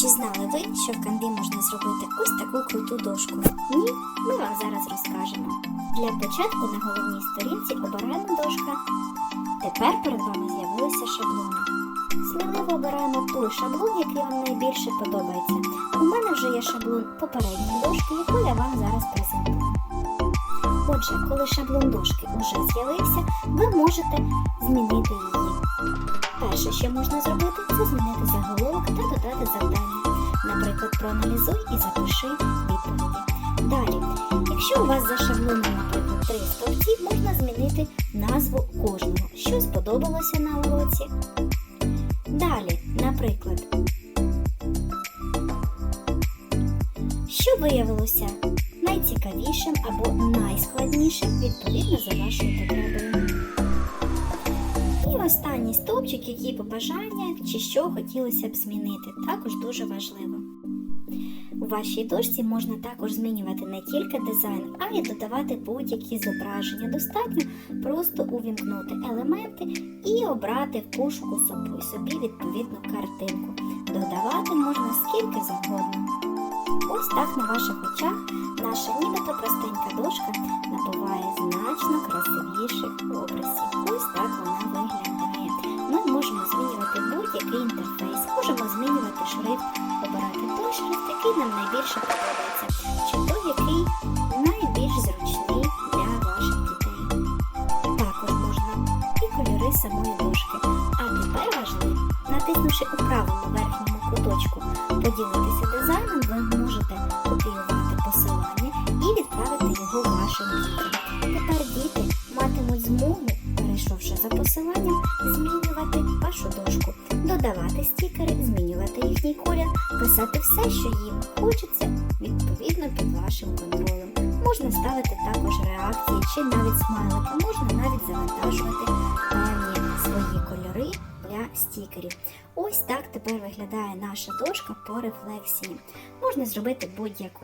Чи знали ви, що в канві можна зробити ось таку круту дошку? Ні, ми вам зараз розкажемо. Для початку на головній сторінці обираємо дошка. Тепер перед вами з'явилися шаблони. Сміливо обираємо той шаблон, який вам найбільше подобається. У мене вже є шаблон попередньої дошки, яку я вам зараз презентую. Отже, коли шаблон дошки вже з'явився, ви можете змінити її. Перше, що можна зробити, це змінити заголовок та додати завдання. Проаналізуй і запиши відповіді. Далі, якщо у вас за шаблоном, наприклад, три стовпці, можна змінити назву кожного, що сподобалося на уроці. Далі, наприклад, що виявилося найцікавішим або найскладнішим відповідно за вашою потребою. І останній стовпчик, які побажання чи що хотілося б змінити, також дуже важливо. У вашій дошці можна також змінювати не тільки дизайн, а й додавати будь-які зображення. Достатньо просто увімкнути елементи і обрати в пошуку собі, відповідну картинку. Додавати можна скільки завгодно. Ось так на ваших очах наша нібито простенька дошка набуває значно красивіших образів. Ось так вона виглядає. Ми можемо змінювати будь-який інтерфейс, можемо змінювати шрифт, який нам найбільше подобається, чи той, який найбільш зручний для ваших дітей. Також можна і кольори самої дошки. А тепер важливо, натиснувши у правому верхньому куточку поділитися дизайном, ви можете копіювати посилання і відправити його вашим дітям. Тепер діти матимуть змогу, перейшовши за посиланням, змінювати вашу дошку, додавати стікери, змінювати їхній колір, писати все, що їм хочеться, відповідно під вашим контролем. Можна ставити також реакції чи навіть смайлики, можна навіть завантажувати певні свої кольори для стікерів. Ось так тепер виглядає наша дошка по рефлексії. Можна зробити будь-яку.